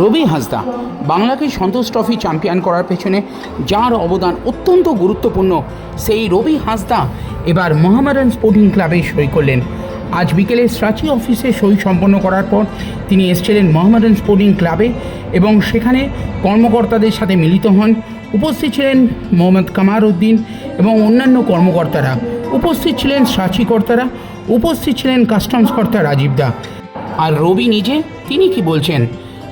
রবি হাসদা বাংলাকে সন্তোষ trophy champion করার পেছনে যার অবদান অত্যন্ত গুরুত্বপূর্ণ, সেই রবি হাসদা এবার মোহামেডান স্পোর্টিং ক্লাবে সই করলেন। আজ বিকেলে স্ট্রাচি অফিসে সই সম্পন্ন করার পর তিনি এসেছিলেন মোহামেডান স্পোর্টিং ক্লাবে এবং সেখানে কর্মকর্তাদের সাথে মিলিত হন। উপস্থিত ছিলেন মোহাম্মদ কামার উদ্দিন এবং অন্যান্য কর্মকর্তারা। উপস্থিত ছিলেন সাচি কর্তারা, উপস্থিত ছিলেন কাস্টমস কর্তা রাজীব দা। আর রবি নিজে তিনি কি বলছেন?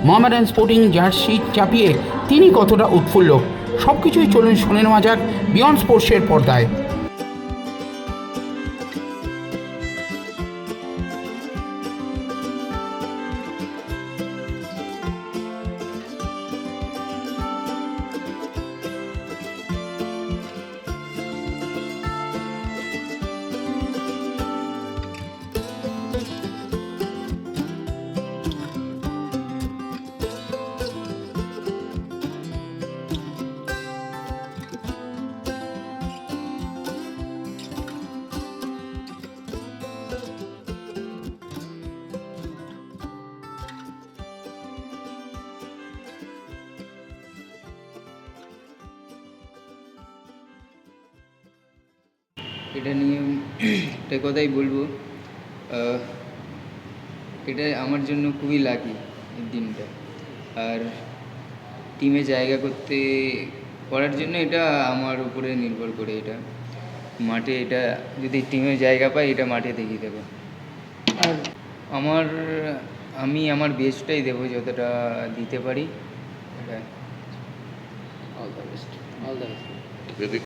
মোহামেডান স্পোর্টিং জার্সি চাপিয়ে তিনি কতটা উৎফুল্ল? সব কিছুই চলুন শুনে মাজার বিয়ন্ড স্পোর্টসের পর্দায়। এটা নিয়ে একটা কথাই বলব এটা আমার জন্য খুবই লাকি এই দিনটা। আর টিমে জায়গা করতে করার জন্য এটা আমার উপরে নির্ভর করে এটা। মাঠে এটা যদি টিমে জায়গা পাই এটা মাঠে দেখিয়ে দেবো। আর আমার আমি আমার বেস্টটাই দেবো যতটা দিতে পারি। এটা all the best all the best